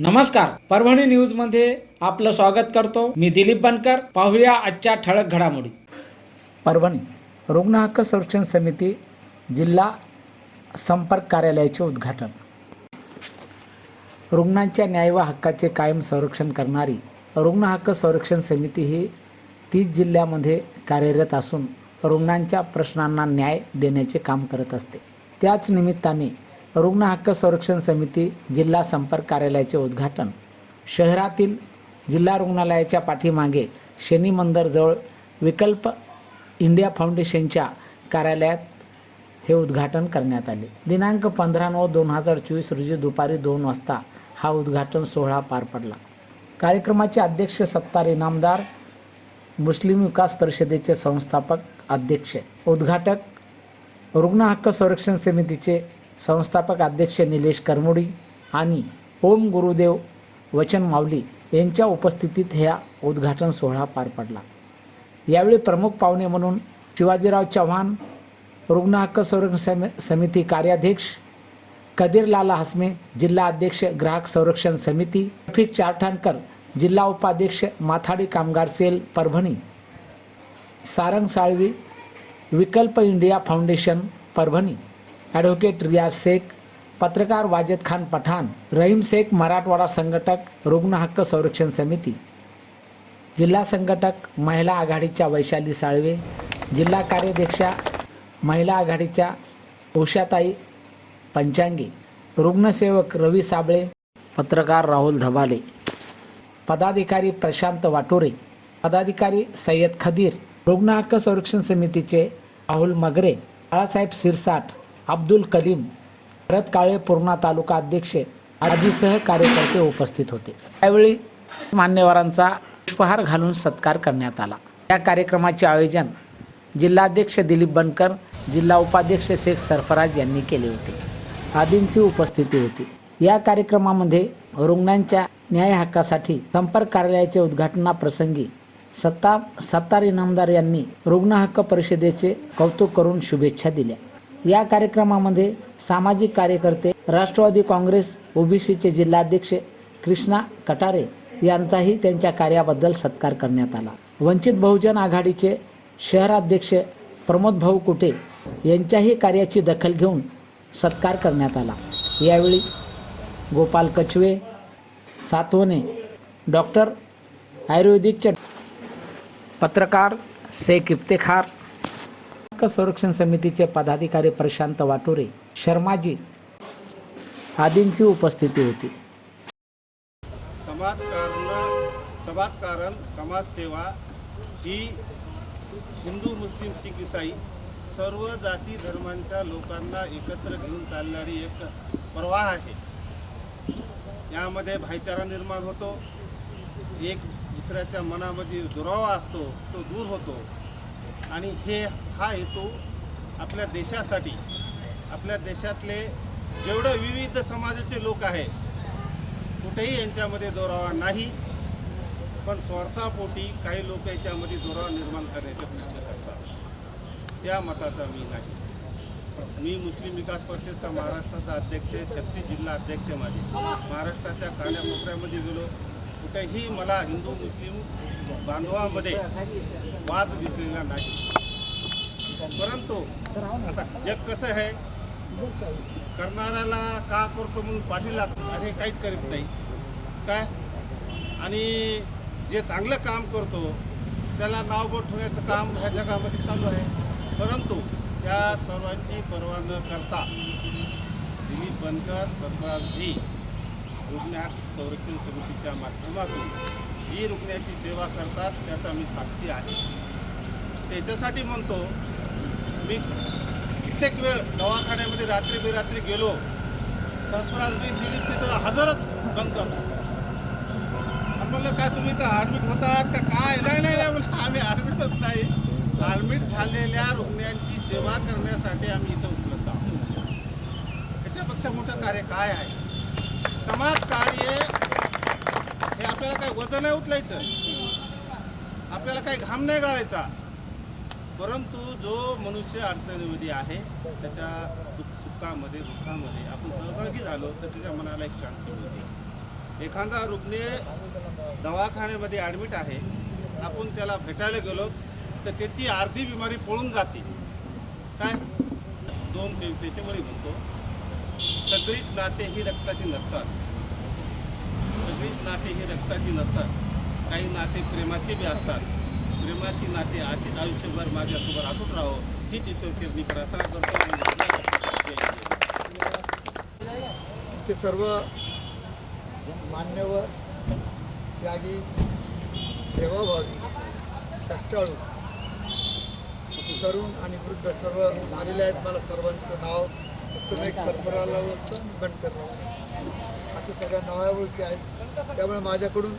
नमस्कार. परभणी न्यूजमध्ये आपलं स्वागत करतो. मी दिलीप बनकर. पाहूया आजच्या ठळक घडामोडी. परभणी रुग्ण हक्क संरक्षण समिती जिल्हा संपर्क कार्यालयाचे उद्घाटन. रुग्णांच्या न्याय व हक्काचे कायम संरक्षण करणारी रुग्ण हक्क संरक्षण समिती ही तीस जिल्ह्यामध्ये कार्यरत असून रुग्णांच्या प्रश्नांना न्याय देण्याचे काम करत असते. त्याच निमित्ताने रुग्ण हक्क संरक्षण समिती जिल्हा संपर्क कार्यालयाचे उद्घाटन. शहरातील जिल्हा रुग्णालयाच्या पाठीमागे शनी मंदिरजवळ विकल्प इंडिया फाउंडेशनच्या कार्यालयात हे उद्घाटन करण्यात आले. दिनांक पंधरा नऊ दोन हजार चोवीस रोजी दुपारी दोन वाजता हा उद्घाटन सोहळा पार पडला. कार्यक्रमाचे अध्यक्ष सत्तार इनामदार मुस्लिम विकास परिषदेचे संस्थापक अध्यक्ष उद्घाटक रुग्ण हक्क संरक्षण समितीचे संस्थापक अध्यक्ष निलेश करमुडी आणि ओम गुरुदेव वचन माऊली यांच्या उपस्थितीत ह्या उद्घाटन सोहळा पार पडला. यावेळी प्रमुख पाहुणे म्हणून शिवाजीराव चव्हाण रुग्ण हक्क संरक्षण सम- समिती कार्याध्यक्ष कदीरलाला हसमे जिल्हा अध्यक्ष ग्राहक संरक्षण समिती रफिक चारठाणकर जिल्हा उपाध्यक्ष माथाडी कामगार सेल परभणी सारंग साळवी विकल्प इंडिया फाउंडेशन परभणी ॲडव्होकेट रियाज शेख पत्रकार वाजेद खान पठाण रहीम शेख मराठवाडा संघटक रुग्ण हक्क संरक्षण समिती जिल्हा संघटक महिला आघाडीच्या वैशाली साळवे जिल्हा कार्याध्यक्षा महिला आघाडीच्या उषाताई पंचांगी रुग्णसेवक रवी साबळे पत्रकार राहुल धबाले पदाधिकारी प्रशांत वाटोरे पदाधिकारी सय्यद खदीर रुग्ण हक्क संरक्षण समितीचे राहुल मगरे बाळासाहेब सिरसाट अब्दुल कलीम भरत काळे पूर्णा तालुका अध्यक्ष आदीसह कार्यकर्ते उपस्थित होते. त्यावेळी मान्यवरांचा पुष्पहार घालून सत्कार करण्यात आला. या कार्यक्रमाचे आयोजन जिल्हाध्यक्ष दिलीप बनकर जिल्हा उपाध्यक्ष शेख सरफराज यांनी केले होते. आदींची उपस्थिती होती. या कार्यक्रमामध्ये रुग्णांच्या न्याय हक्कासाठी संपर्क कार्यालयाचे उद्घाटनाप्रसंगी सत्ता सत्तार इनामदार यांनी रुग्ण हक्क परिषदेचे कौतुक करून शुभेच्छा दिल्या. या कार्यक्रमामध्ये सामाजिक कार्यकर्ते राष्ट्रवादी काँग्रेस ओबीसीचे जिल्हाध्यक्ष कृष्णा कटारे यांचाही त्यांच्या कार्याबद्दल सत्कार करण्यात आला. वंचित बहुजन आघाडीचे शहराध्यक्ष प्रमोद भाऊ कुटे यांच्याही कार्याची दखल घेऊन सत्कार करण्यात आला. यावेळी गोपाल कछवे सातवणे डॉक्टर आयुर्वेदिकचे पत्रकार शेख इफ्तेखार हक्क संरक्षण समितीचे पदाधिकारी प्रशांत वाटोरे शर्माजी आदींची उपस्थिती होती. समाजकारण समाजकारण समाजसेवा ही हिंदू मुस्लिम शीख इसाई सर्व जाती धर्मांच्या लोकांना एकत्र घेऊन चालणारी एक प्रवाह आहे. यामध्ये भाईचारा निर्माण होतो. एक दुसऱ्याच्या मनामध्ये दुरावा असतो तो दूर होतो. आणि हे हा हेतू आपल्या देशासाठी आपल्या देशातले जेवढे विविध समाजाचे लोक आहे कुठेही यांच्यामध्ये दोरावा नाही पण स्वार्थापोटी काही लोक याच्यामध्ये दुरावा निर्माण करण्याचे प्रयत्न करतात. त्या मताचा मी नाही. मी मुस्लिम विकास परिषदचा महाराष्ट्राचा अध्यक्ष आहे, छत्तीस जिल्हा अध्यक्ष माझे. महाराष्ट्राच्या कान्याकोपऱ्यामध्ये गेलो कुठेही मला हिंदू मुस्लिम बांधवामध्ये वाद दिसलेला नाही. परंतु आता जग कसं आहे? करणाऱ्याला का करतो म्हणून पाठी लागतो आणि हे काहीच करीत नाही. काय आणि जे चांगलं काम करतो त्याला नावबोट ठेवण्याचं काम ह्या जगामध्ये चालू आहे. परंतु त्या सर्वांची पर्वा न करता दिलीप बनकर सरफराजजी रुग्णात संरक्षण समितीच्या माध्यमातून जी रुग्णाची सेवा करतात त्याचा मी साक्षी आहे. त्याच्यासाठी म्हणतो मी कित्येक वेळ दवाखान्यामध्ये रात्री बेरात्री गेलो सरफराज मी दिली तिथं हजरच बंद करतो. म्हणलं काय तुम्ही तर ॲडमिट होतात का? काय? नाही नाही नाही म्हणलं आम्ही ॲडमिटच नाही. ॲडमिट झालेल्या रुग्णांची सेवा करण्यासाठी आम्ही इथं उपलब्ध आहोत. याच्यापेक्षा मोठं कार्य काय आहे? समाजकार्य हे आपल्याला काय वजन नाही उचलायचं? आपल्याला काही घाम नाही गाळायचा? परंतु जो मनुष्य अडचणीमध्ये आहे त्याच्या दुःख सुखामध्ये दुःखामध्ये आपण सहभागी झालो तर त्याच्या मनाला एक शांती मिळते. एखादा रुग्ण दवाखान्यामध्ये ॲडमिट आहे आपण त्याला भेटायला गेलो तर त्याची अर्धी बिमारी पळून जाते. काय? दोन ते त्याच्यामध्ये म्हणतो सगळीच नाते ही रक्ताची नसतात. सगळीच नाते ही रक्ताची नसतात. काही नाते प्रेमाचे बी असतात. प्रेमाची नाते अशीच आयुष्यभर माझ्यासोबत अटूट राहो हीच ईश्वरचरणी प्रार्थना करतो आणि ते सर्व मान्यवर त्यागी सेवाभावी कष्टाळू तरुण आणि वृद्ध सर्व आलेले आहेत. मला सर्वांचं नाव फक्त एक सरपराला ओळखतं आणि बनकर बाकी सगळ्या नावा ओळखी आहेत. त्यामुळे माझ्याकडून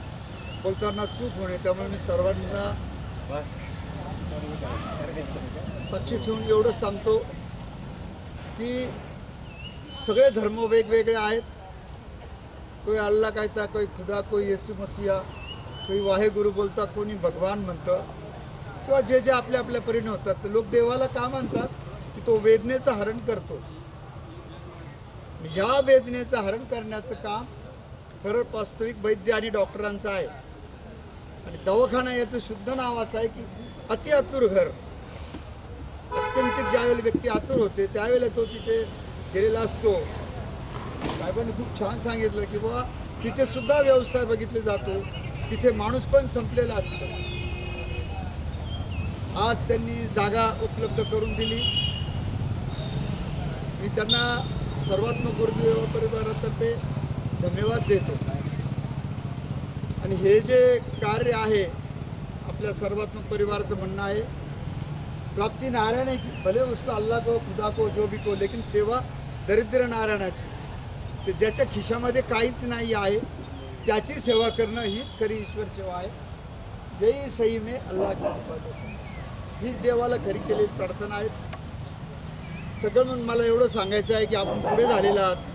बोलताना चूक होणे त्यामुळे मी सर्वांना साक्षी ठेवून एवढंच सांगतो की सगळे धर्म वेगवेगळे आहेत. कोई अल्लाह कहता कोई खुदा कोई येसू मसीहा कोई वाहेगुरु बोलता कोणी भगवान म्हणतं किंवा जे जे आपल्या आपल्या परीने होतात. तर लोक देवाला का मानतात? की तो वेदनेचं हरण करतो. या वेदनेचं हरण करण्याचं काम खरं वास्तविक वैद्य आणि डॉक्टरांचं आहे. आणि दवाखाना याचं शुद्ध नाव असं आहे की अति आतुर घर. अत्यंत ज्यावेळेला व्यक्ती आतुर होते त्यावेळेला तो तिथे गेलेला असतो. साहेबांनी खूप छान सांगितलं की बाबा तिथे सुद्धा व्यवसाय बघितले जातो तिथे माणूस पण संपलेला असतो. आज त्यांनी जागा उपलब्ध करून दिली. मी त्यांना सर्वात्मक युवा परिवारातर्फे धन्यवाद देतो. आणि हे जे कार्य आहे आपल्या सर्वात्मक परिवाराचं म्हणणं आहे प्राप्ती नारायण आहे की भले उसको अल्लाह को खुदा को जो भी को लेकिन सेवा दरिद्र नारायणाची. ते ज्याच्या खिशामध्ये काहीच नाही आहे त्याची सेवा करणं हीच खरी ईश्वर सेवा आहे. जय सई मे अल्लाह की हीच देवाला खरी केलेली प्रार्थना आहेत सगळं म्हणून मला एवढं सांगायचं आहे की आपण पुढे झालेला आहात.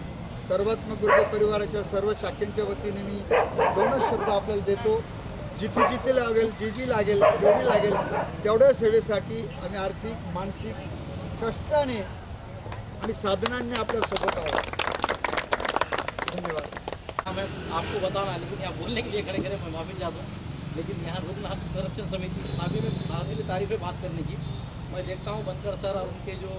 सर्वात्मक गुरुदेव परिवाराच्या सर्व शाखेंच्या वतीने मी दोनच शब्द आपल्याला देतो. जिथे जिथे लागेल जी जी लागेल जेवढी लागेल तेवढ्या सेवेसाठी आम्ही आर्थिक मानसिक कष्टाने आणि साधनांनी आपल्यासोबत आहोत. धन्यवाद. मैं आपको बताना लेकिन यहाँ बोलने के लिए खड़े खड़े मैं माफी चाहता हूँ लेकिन यहाँ रुग्ण करप्शन संरक्षण समिति काफ़ी में काबिल तारीफ़ें बात करने की मैं देखता हूँ बनकर सर और उनके जो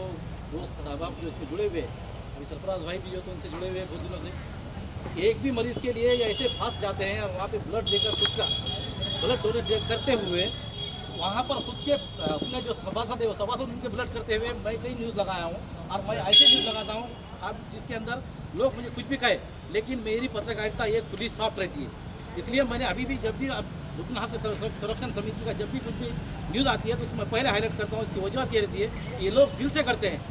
दोस्त साहब जो इसमें जुड़े हुए अभी सरफराज भाई भी जो तो उनसे जुड़े हुए बहुत दिनों से। एक भी मरीज़ के लिए ऐसे फंस जाते हैं और वहाँ पे ब्लड देकर खुद का ब्लड डोनेट करते हुए, वहाँ पर खुद के अपने जो सभासद है, वो सभासद उनके ब्लड करते हुए मैं कई न्यूज़ लगाया हूँ और मैं ऐसे न्यूज़ लगाता हूँ, आप जिसके अंदर लोग मुझे कुछ भी कहे, लेकिन मेरी पत्रकारिता ये खुली सॉफ्ट रहती है। इसलिए मैंने अभी भी जब भी अब रुग्ण हक संरक्षण समिति का जब भी कुछ भी न्यूज़ आती है तो उसमें पहले हाईलाइट करता हूँ, इसकी वजह ये रहती है कि ये लोग दिल से करते हैं।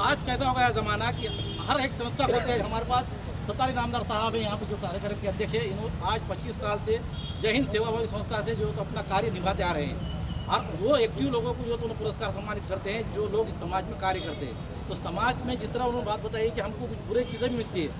आज कैसा हो गया ज़माना कि हर एक संस्था खोलते हैं, हमारे पास सत्तारी नामदार साहब हैं, यहाँ पे जो कार्यक्रम के अध्यक्ष है इन्होंने आज 25 साल से जय हिंद सेवाभावी संस्था से जो तो अपना कार्य निभाते आ रहे हैं। और वो एक्टिव लोगों को जो तो उन्हें पुरस्कार सम्मानित करते हैं, जो लोग इस समाज में कार्य करते हैं। तो समाज में जिस तरह उन्होंने बात बताई कि हमको कुछ बुरे चीज़ें भी मिलती है,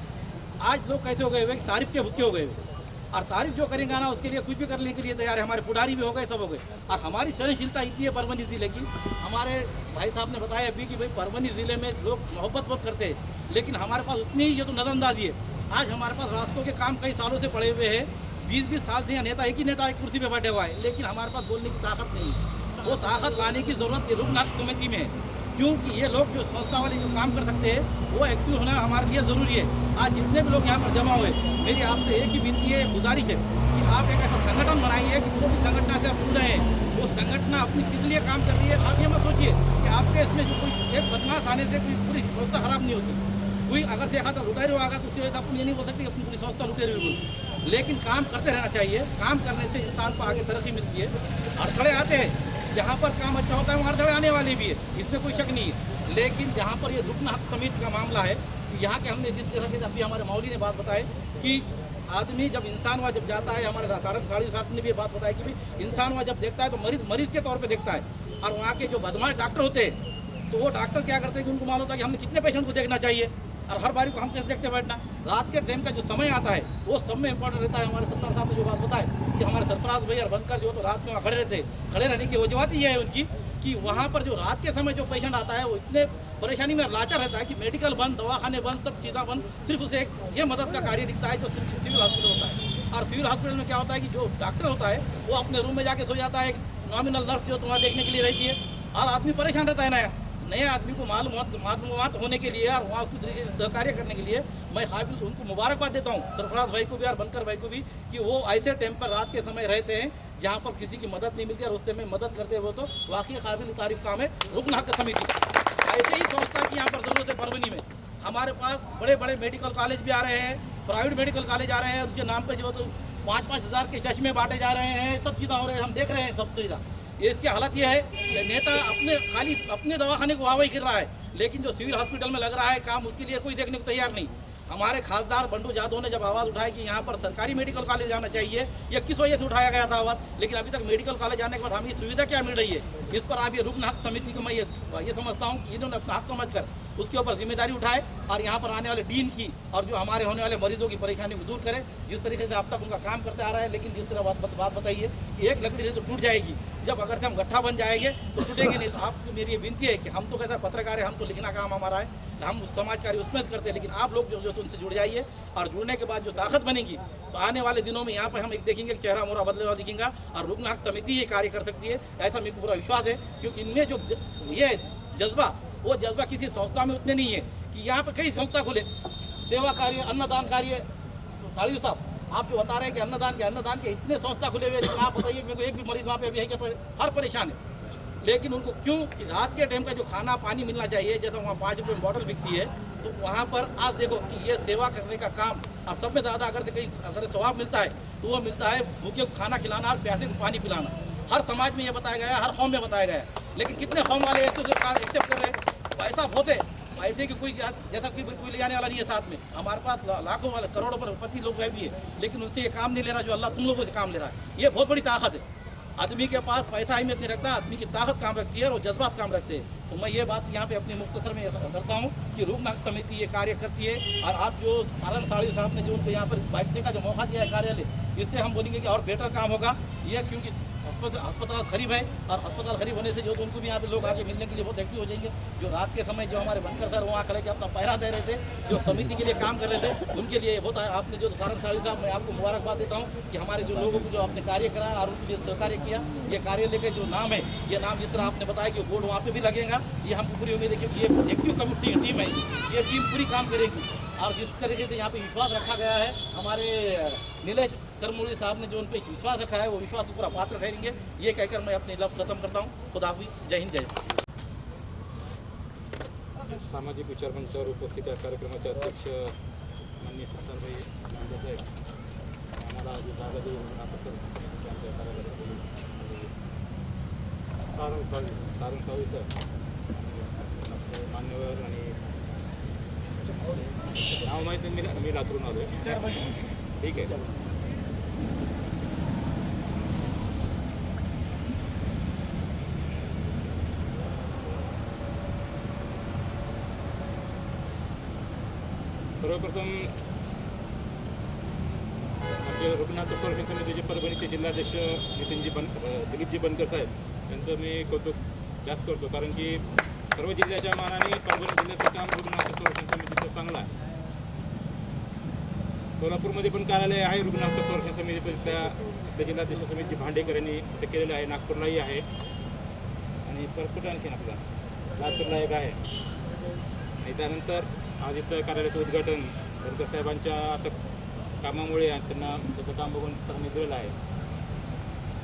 आज लोग कैसे हो गए हुए तारीफ़ के भूखे हो गए। हुए और तारीफ़ जो करेंगे ना, उसके लिए कुछ भी करने के लिए तैयार है। हमारे पुडारी भी हो गए, सब हो गए। और हमारी सहनशीलता इतनी है परवनी ज़िले की। हमारे भाई साहब ने बताया अभी कि भाई परवनी ज़िले में लोग मोहब्बत बहुत करते हैं। लेकिन हमारे पास उतनी ही ये तो नज़रअंदाजी है। आज हमारे पास रास्तों के काम कई सालों से पड़े हुए हैं। बीस बीस साल से यहाँ नेता, एक ही नेता एक कुर्सी पर बैठे हुआ है। लेकिन हमारे पास बोलने की ताकत नहीं है। वो ताकत लाने की ज़रूरत रुग्ण समिति में है। क्योंकि ये लोग जो संस्था वाले जो काम कर सकते हैं, वो एक्टिव होना हमारे लिए ज़रूरी है। आज जितने भी लोग यहाँ पर जमा हुए, मेरी आपसे एक ही विनती है, गुजारिश है कि आप एक ऐसा संगठन बनाइए कि जो भी संगठन से आप जुड़ रहे हैं, वो संगठन अपनी किस लिए काम कर रही है, आप ये मत सोचिए कि आपके इसमें जो कोई एक बदमाश आने से कोई पूरी संस्था खराब नहीं होती। कोई अगर देखा तो लुटेरे होगा तो उसकी वजह से अपन ये नहीं बोल सकते अपनी पूरी संस्था लुटेरे हुई लेकिन काम करते रहना चाहिए। काम करने से इंसान को आगे तरक्की मिलती है। अड़थड़े आते हैं। जहाँ पर काम अच्छा होता है, वहाँ अड़थड़े आने वाले भी है। इसमें कोई शक नहीं है। लेकिन जहाँ पर ये रुकन हक समिति का मामला है यहाँ के हमने जिस तरह से अभी हमारे मौली ने बात बताई कि आदमी जब इंसान वहाँ जब जाता है, हमारे सारंग साड़ी साहब ने भी बात बताई कि इंसान वहाँ जब देखता है तो मरीज़ मरीज़ के तौर पे देखता है। और वहाँ के जो बदमाश डॉक्टर होते हैं तो वो डॉक्टर क्या करते हैं कि उनको मालूम होता है कि हमने कितने पेशेंट को देखना चाहिए। और हर बारी को हम कैसे देखते बैठना? रात के टाइम का जो समय आता है, वो सब में इंपॉर्टेंट रहता है। हमारे सत्तर साहब ने जो बात बताए कि हमारे सरफराज भाई और बनकर जो तो रात में वहाँ खड़े रहते खड़े रहने की वजह ये है उनकी कि वहाँ पर जो रात के समय जो पेशेंट आता है, वो इतने परेशानी में लाचार रहता है कि मेडिकल बंद, दवाखाने बंद, सब चीज़ें बंद। सिर्फ़ उसे एक ये मदद का कार्य दिखता है जो सिविल हॉस्पिटल होता है। और सिविल हॉस्पिटल में क्या होता है कि जो डॉक्टर होता है, वो अपने रूम में जाके सो जाता है। नॉमिनल नर्स जो तुम्हारा देखने के लिए रहती है। और आदमी परेशान रहता है नया नए आदमी को मालूम मालूम होने के लिए और वहाँ उसको तरीके से सहकार्य करने के लिए मैं काबिल उनको मुबारकबाद देता हूँ। सरफराज भाई को भी और बनकर भाई को भी कि वो ऐसे टाइम पर रात के समय रहते हैं जहाँ पर किसी की मदद नहीं मिलती और उस में मदद करते हुए तो वाकई काबिल तारीफ़ काम है। रुकन हक समिति। ऐसे ही संस्था की यहाँ पर ज़रूरत है परवनी में। हमारे पास बड़े बड़े मेडिकल कॉलेज भी आ रहे हैं प्राइवेट मेडिकल कॉलेज आ रहे हैं, उसके नाम पर जो तो पाँच पाँच हज़ार के चश्मे बांटे जा रहे हैं, सब चीज़ें हो रहे हैं, हम देख रहे हैं सब चीज़ें। ये इसकी हालत ये है कि नेता अपने खाली अपने दवाखाने को वाहवाही कर रहा है, लेकिन जो सिविल हॉस्पिटल में लग रहा है काम, उसके लिए कोई देखने को तैयार नहीं। हमारे खासदार बंडू जादव ने जब आवाज़ उठाई कि यहाँ पर सरकारी मेडिकल कॉलेज जाना चाहिए, या किस वजह से उठाया गया था आवाज़? लेकिन अभी तक मेडिकल कॉलेज जाने के बाद हमें सुविधा क्या मिल रही है? इस पर आप ये रुकन हक समिति को मैं ये ये समझता हूँ कि इन्होंने अपना हक समझ कर उसके ऊपर ज़िम्मेदारी उठाए और यहाँ पर आने वाले डीन की और जो हमारे होने वाले मरीजों की परेशानी को दूर करें जिस तरीके से अब तक उनका काम करते आ रहा है। लेकिन जिस तरह बात बात, बात बताइए कि एक लकड़ी से तो टूट जाएगी। जब अगर से हम गट्ठा बन जाएँगे तो टूटेंगे नहीं। तो आपको मेरी ये विनती है कि हम तो कहते हैं पत्रकार है हम तो लिखना काम हमारा है। हम उस समाज कार्य उसमें करते हैं लेकिन आप लोग जो जो उनसे जुड़ जाइए और जुड़ने के बाद जो ताकत बनेगी तो आने वाले दिनों में यहाँ पर हम एक देखेंगे चेहरा मोरा बदले हुआ दिखेगा और रुकन हक समिति ये कार्य कर सकती है। ऐसा मेरे को पूरा विश्वास है क्योंकि इनमें जो ये जज्बा वो जज्बा किसी संस्था में उतने नहीं है कि यहाँ पर कई संस्था खुले। सेवा कार्य, अन्नदान कार्य। तो साहब, आप जो बता रहे हैं कि अन्नदान के अन्नदान के इतने संस्था खुले हुए आप बताइए मेरे को एक भी मरीज़ वहाँ पे अभी है कि हर परेशान है। लेकिन उनको क्यों कि रात के टाइम का जो खाना, पानी मिलना चाहिए, जैसे वहाँ पाँच रुपये बॉटल बिकती है तो वहाँ पर आज देखो कि ये सेवा करने का काम और सब में ज़्यादा अगर से कहीं अगर स्वभाव मिलता है तो वो मिलता है भूखे को खाना खिलाना और प्यासे को पानी पिलाना। हर समाज में ये बताया गया है, हर कौम में बताया गया है। लेकिन कितने कौम वाले का एक्सेप्ट कर रहे हैं पैसा बहुत है पैसे की कोई जैसा कोई कोई ले जाने वाला नहीं है साथ में। हमारे पास लाखों वाले, करोड़ों पर पति लोग है भी है, लेकिन उनसे ये काम नहीं ले रहा जो अल्लाह तुम लोगों से काम ले रहा है। ये बहुत बड़ी ताकत है। आदमी के पास पैसा अहमियत नहीं रखता, आदमी की ताकत काम रखती है और जज्बात काम रखते हैं। तो मैं ये बात यहाँ पे अपने मुख्तसर में ऐसा करता हूँ कि रुकनाक समिति ये कार्य करती है और आप जो सालन साड़ी साहब ने जो उनको यहाँ पर बैठने का जो मौका दिया है कार्यालय, इससे हम बोलेंगे कि और बेटर काम होगा। ये क्योंकि अस्पताल करीब है और अस्पताल खरीब होने से जो तो उनको भी यहाँ पे लोग आके मिलने के लिए बहुत एक्टिव हो जाएँगे। जो रात के समय जो हमारे बनकर सर वहाँ खड़े के अपना पहरा दे रहे थे, जो समिति के लिए काम कर रहे थे, उनके लिए बहुत आपने जो सारंग साड़ी साहब, मैं आपको मुबारकबाद देता हूँ कि हमारे जो लोगों को जो आपने कार्य करा और उनके लिए सहकार्य किया, ये कार्यालय का जो नाम है, ये नाम जिस तरह आपने बताया कि बोर्ड वहाँ पे भी लगेगा, ये हमको पूरी उम्मीद है क्योंकि ये एक्टिव कमिटी टीम है, ये टीम पूरी काम करेगी। और जिस तरीके से यहाँ पे विश्वास रखा गया है, हमारे नीलेश करमुली साहब ने जो उन पर विश्वास रखा है, वो विश्वास पूरा पात्र ठहरेंगे। ये कहकर मैं अपने लफ्ज़ खत्म करता हूँ। खुदा हाफिज। जय हिंद, जय सामाजिक विचार मंचावर उपस्थित या कार्यक्रमाचे अध्यक्ष माननीय सत्तारभाई नांदेसाहेब आम्हाला जी जागा देऊन आमच्या कार्यालयामध्ये सारंग सावी सारंग सावी मान्यवर आणि नाव माहिती मी मी लातूरून आलो आहे ठीक आहे सर्वप्रथम आमचे रुग्णालय संरक्षण समितीचे परभणीचे जिल्हाध्यक्ष नितीनजी बन दिलीपजी बनकर साहेब यांचं मी कौतुक जास्त करतो. कारण की सर्व जिल्ह्याच्या मानाने परभणी जिल्ह्याचं काम रुग्णालय संरक्षण समितीचं चांगलं आहे. सोलापूरमध्ये पण कार्यालय आहे. रुग्णालय संरक्षण समितीचं त्या तिथल्या जिल्हाध्यक्ष समिती भांडेकर यांनी इथं केलेलं आहे. नागपूरलाही आहे. आणि परत कुठं आणखीन आपला? लातूरला एक आहे. आणि त्यानंतर आज इथं कार्यालयाचं उद्घाटन बनकर साहेबांच्या आता कामामुळे त्यांना त्याचं काम बघून सरांनी दिलेलं आहे.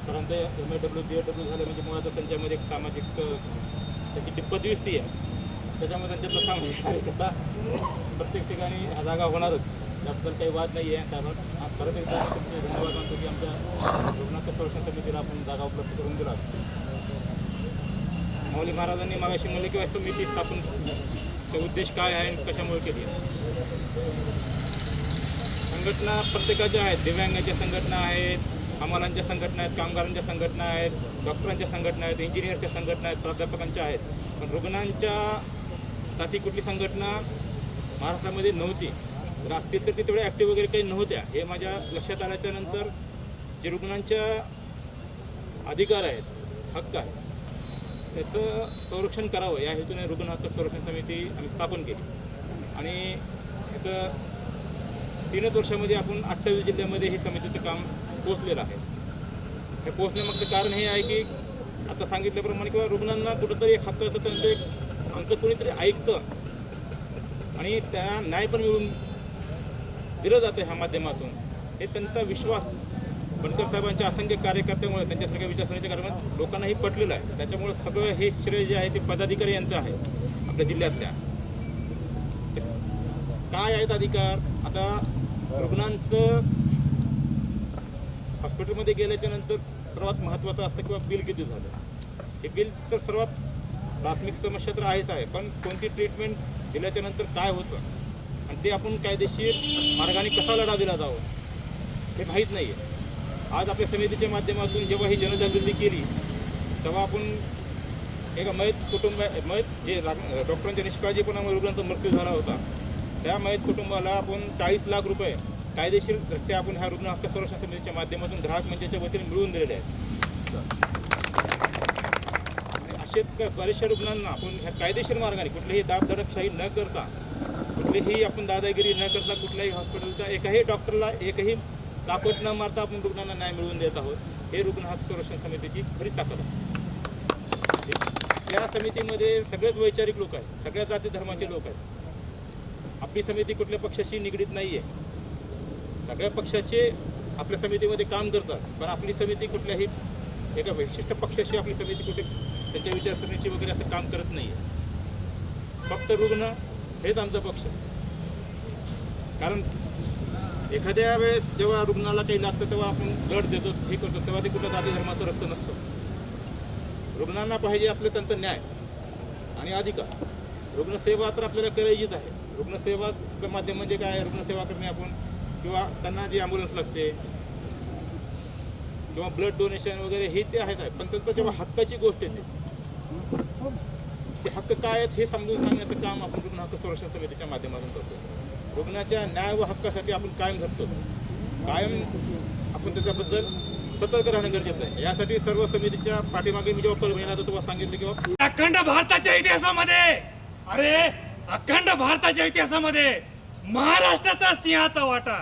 सरांचं M A W B A W झालं म्हणजे मुळातच त्यांच्यामध्ये एक सामाजिक त्याची ती पदव्यस्ती आहे. त्याच्यामुळे त्यांच्यातला सामाजिक कार्यकर्ता प्रत्येक ठिकाणी हा जागा होणारच. त्याबद्दल काही वाद नाही आहे कारण परत एकदा तुमचे धन्यवाद मानतो की आमच्या रुग्णांच्या संरक्षण समितीला आपण जागा उपलब्ध करून दिला. माऊली महाराजांनी मागाशी म्हणले की समिती स्थापन ते उद्देश काय आहे आणि कशामुळे केली संघटना प्रत्येकाच्या आहेत. दिव्यांगाच्या संघटना आहेत हमालांच्या संघटना आहेत कामगारांच्या संघटना आहेत डॉक्टरांच्या संघटना आहेत इंजिनियरच्या संघटना आहेत प्राध्यापकांच्या आहेत. पण रुग्णांच्या साठी कुठली संघटना महाराष्ट्रामध्ये नव्हती. रास्ते असतील तर ती तेवढ्या ॲक्टिव्ह वगैरे काही नव्हत्या. हे माझ्या लक्षात आल्याच्यानंतर जे रुग्णांच्या अधिकार आहेत हक्क आहे त्याचं संरक्षण करावं. या हेतूने रुग्ण हक्क संरक्षण समिती आम्ही स्थापन केली. आणि याचं तीनच वर्षामध्ये आपण अठ्ठावीस जिल्ह्यामध्ये हे समितीचं काम पोचलेलं आहे. हे पोचण्यामागचं कारण हे आहे की आता सांगितल्याप्रमाणे किंवा रुग्णांना कुठंतरी एक हक्काचं त्यांचं एक अंक कोणीतरी ऐकतं आणि त्यांना न्याय पण मिळून दिलं जातं ह्या माध्यमातून. हे त्यांचा विश्वास बनकर साहेबांच्या असंख्य कार्यकर्त्यामुळे त्यांच्यासारख्या विचारसरणीच्या कारण लोकांनाही पटलेलं आहे. त्याच्यामुळे सगळं हे श्रेय जे आहे ते पदाधिकारी यांचं आहे आपल्या जिल्ह्यातल्या. काय आहेत अधिकार? आता रुग्णांचं हॉस्पिटलमध्ये गेल्याच्यानंतर सर्वात महत्त्वाचं असतं किंवा बिल किती झालं? हे बिल तर सर्वात प्राथमिक समस्या तर आहेच आहे पण कोणती ट्रीटमेंट दिल्याच्या नंतर काय होतं? ते आपण कायदेशीर मार्गाने कसा लढा दिला जावं हे माहीत नाही आहे आज आपल्या समितीच्या माध्यमातून जेव्हा ही जनजागृती केली तेव्हा आपण एका मयत कुटुंब मयत जे रा- डॉक्टरांच्या निष्काळजीपणामुळे रुग्णांचा मृत्यू झाला होता त्या मयत कुटुंबाला आपण चाळीस लाख रुपये कायदेशीर दृष्ट्या आपण ह्या रुग्ण हक्क संरक्षण समितीच्या माध्यमातून ग्राहक मंचाच्या वतीने मिळवून दिलेले आहेत. असेच क- बऱ्याचशा रुग्णांना आपण ह्या कायदेशीर मार्गाने कुठलीही दाबधडकशाही न करता ही आपण दादागिरी न करता कुठल्याही हॉस्पिटलच्या एकाही डॉक्टरला एकही चापट न मारता आपण रुग्णांना न्याय मिळवून देत आहोत. हे रुग्ण हक्क संरक्षण समितीची खरी ताकद आहे. या समितीमध्ये सगळेच वैचारिक लोक आहेत. सगळ्या जाती धर्माचे लोक आहेत. आपली समिती कुठल्या पक्षाशी निगडीत नाही आहे सगळ्या पक्षाचे आपल्या समितीमध्ये काम करतात. पण आपली समिती कुठल्याही एका विशिष्ट पक्षाशी आपली समिती कुठे त्यांच्या विचारसरणीची वगैरे असं काम करत नाही आहे फक्त रुग्ण हेच आमचा पक्ष. कारण एखाद्या वेळेस जेव्हा रुग्णाला काही लागतं तेव्हा आपण ब्लड देतो हे करतो तेव्हा ते कुठं जाती धर्माचं रक्त नसतं. रुग्णांना पाहिजे आपलं त्यांचं न्याय आणि अधिकार. रुग्णसेवा तर आपल्याला करायचीच आहे. रुग्णसेवाचं माध्यम म्हणजे काय? रुग्णसेवा करणे आपण. किंवा त्यांना जी ॲम्ब्युलन्स लागते किंवा ब्लड डोनेशन वगैरे हे ते आहेच आहे पण त्यांचं जेव्हा हक्काची गोष्ट येते ते हक्क काय आहेत हे समजून सांगण्याचं काम आपण रुग्ण हक्क संरक्षण समितीच्या माध्यमातून करतो. रुग्णाच्या न्याय व हक्कासाठी आपण कायम धरतो. कायम आपण त्याच्याबद्दल सतर्क राहणं गरजेचं आहे. यासाठी सर्व समितीच्या पाठीमागे मी जेव्हा परभणीला होतो तेव्हा सांगितलं की अखंड भारताच्या इतिहासामध्ये अरे अखंड भारताच्या इतिहासामध्ये महाराष्ट्राचा सिंहाचा वाटा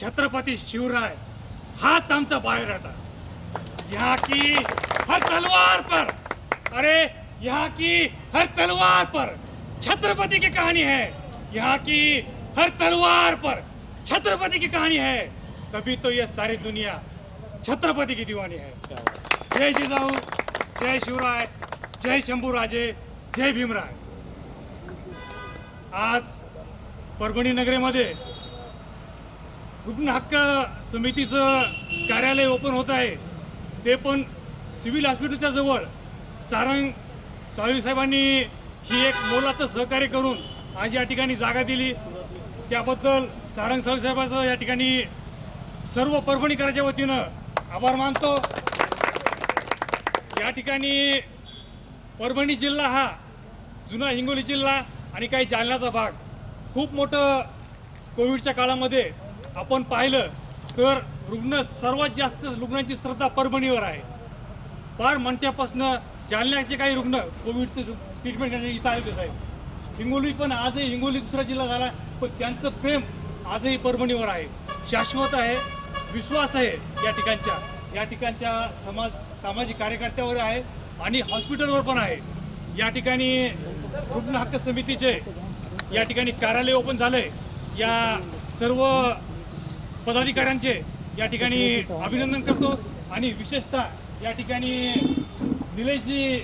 छत्रपती शिवराय हाच आमचा बायोडाटा या की हर तलवार पर. अरे यहाँ की हर तलवार पर छत्रपति की कहानी है। यहाँ की हर तलवार पर छत्रपति की कहानी है। तभी तो ये सारी दुनिया छत्रपति की दीवानी है। जय जिजाऊ जय शिवराय जय शंभूराजे जय भीमराय। आज परभणी नगरीमध्ये रुग्ण हक्क समितीचं कार्यालय ओपन होत आहे. ते पण सिव्हिल हॉस्पिटलच्या जवळ सारंग साळवीसाहेबांनी ही एक मोलाचं सहकार्य करून आज या ठिकाणी जागा दिली. त्याबद्दल सारंग साळवीसाहेबांचं या ठिकाणी सर्व परभणीकराच्या वतीनं आभार मानतो. या ठिकाणी परभणी जिल्हा हा जुना हिंगोली जिल्हा आणि काही जालन्याचा भाग. खूप मोठं कोविडच्या काळामध्ये आपण पाहिलं तर रुग्ण सर्वात जास्त रुग्णांची श्रद्धा परभणीवर आहे. फार म्हणत्यापासनं जालन्याचे काही रुग्ण कोविडचं ट्रीटमेंट करण्यासाठी इथं आले होते साहेब. हिंगोली पण आजही हिंगोली दुसरा जिल्हा झाला पण त्यांचं प्रेम आजही परभणीवर आहे. शाश्वत आहे विश्वास आहे या ठिकाणच्या. या ठिकाणच्या समाज सामाजिक कार्यकर्त्यावर आहे आणि हॉस्पिटलवर पण आहे. या ठिकाणी रुग्ण हक्क समितीचे या ठिकाणी कार्यालय ओपन झाले या सर्व पदाधिकाऱ्यांचे या ठिकाणी अभिनंदन करतो आणि विशेषतः या ठिकाणी निलेशजी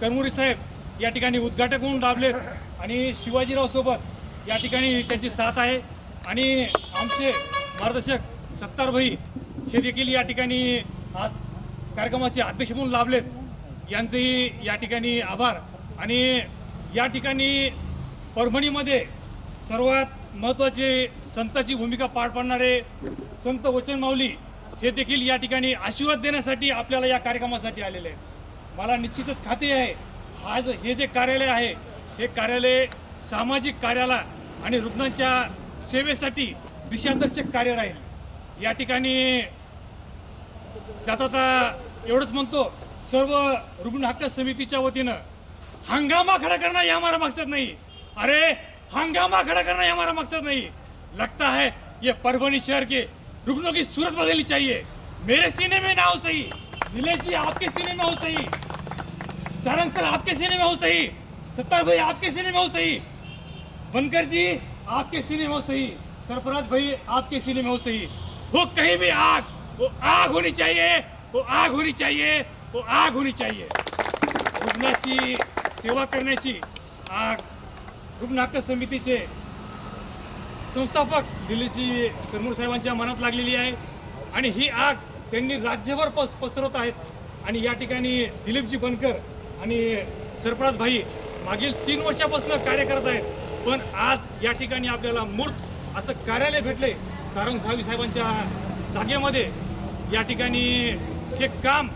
करमुरी साहेब या ठिकाणी उद्घाटक म्हणून लाभलेत आणि शिवाजीराव सोबत या ठिकाणी त्यांची साथ आहे. आणि आमचे मार्गदर्शक सत्तारभाई हे देखील या ठिकाणी आज कार्यक्रमाचे अध्यक्ष म्हणून लाभलेत. यांचेही या ठिकाणी आभार. आणि या ठिकाणी परभणीमध्ये सर्वात महत्त्वाचे संताची भूमिका पार पाडणारे संत वचन माऊली हे देखील या ठिकाणी आशीर्वाद देण्यासाठी आपल्याला या कार्यक्रमासाठी आलेले आहेत. मला निश्चितच खात्री आहे. हा जो हे जे कार्यालय आहे हे कार्यालय सामाजिक कार्याला आणि रुग्णांच्या सेवेसाठी दिशादर्शक कार्य राहील. या ठिकाणी जाता एवढंच म्हणतो सर्व रुग्ण हक्क समितीच्या वतीनं हंगामा खड़ा करणं या हमारा मकसद नाही. अरे हंगामा खड़ा करना ये हमारा मकसद नहीं. लगता है ये परभनी शहर के रुग्णों की सूरत बदलनी चाहिए. मेरे सीने में ना हो सही. नीलेश जी आपके सीने में हो सही. सारंग सर आपके सीने में हो सही। सत्तार भाई आपके सीने में हो सही। बनकर जी आपके सीने में हो सही। सरफराज भाई आपके सीने में हो सही। हो कहीं भी आग वो आग होनी चाहिए वो आग होनी चाहिए वो आग होनी चाहिए। रुग्णाची सेवा करण्याची आग रुग्ण समितीचे संस्थापक दिल्लीची करमूर साहेबांच्या मनात लागलेली आहे. आणि ही आग त्यांनी राज्यभर पस पसरवत आहेत. आणि या ठिकाणी दिलीपजी बनकर आणि सरफराज भाई मागील तीन वर्षापासून कार्य करत आहेत. पण आज या ठिकाणी आपल्याला मूर्त असं कार्यालय भेटले. सारंग सावी साहेबांच्या जागेमध्ये या ठिकाणी हे काम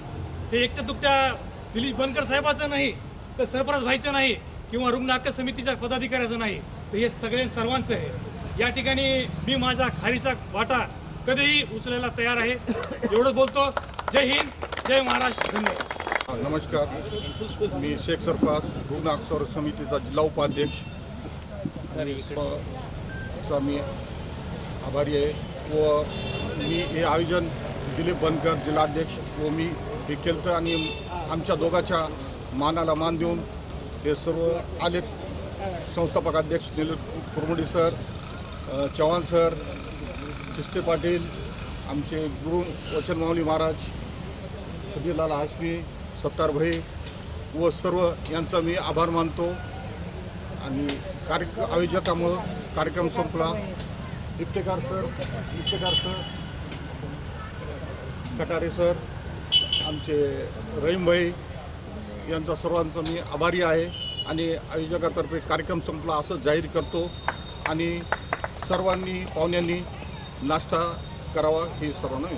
हे एकट्या दुकट्या दिलीप बनकर साहेबाचं नाही तर सरफराज भाईचं नाही किंवा रुग्ण समितीच्या पदाधिकाऱ्याचं नाही तर हे सगळे सर्वांचं आहे. या ठिकाणी मी माझा खारीचा वाटा कधीही उचलायला तयार आहे. एवढंच बोलतो. जय हिंद जय महाराष्ट्र धन्यवाद. नमस्कार. मी शेख सरफराज रुग्ण समितीचा जिल्हा उपाध्यक्ष. आणि चा मी आभारी आहे व मी हे आयोजन दिलीप बनकर जिल्हाध्यक्ष व मी हे केलं आणि आमच्या दोघाच्या मानाला मान देऊन हे सर्व आले संस्थापक अध्यक्ष दिलीप कुरमुडी सर चव्हाण सर खिस्ते पाटील आमचे गुरु वचन माऊली महाराज खदीलाल हाशमी सत्तार भाई व सर्व यांचा मी आभार मानतो. आणि कार्य आयोजकामुळं कार्यक्रम संपला. Iftekar sir Iftekar sir Katare sir आमचे रहीमभाई यांचा सर्वांचा मी आभारी आहे. आणि आयोजकातर्फे कार्यक्रम संपला असं जाहीर करतो. आणि सर्वांनी पाहुण्यांनी नाश्ता करावा ही सर्वांना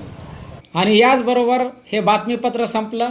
आणि याचबरोबर हे बातमीपत्र संपलं.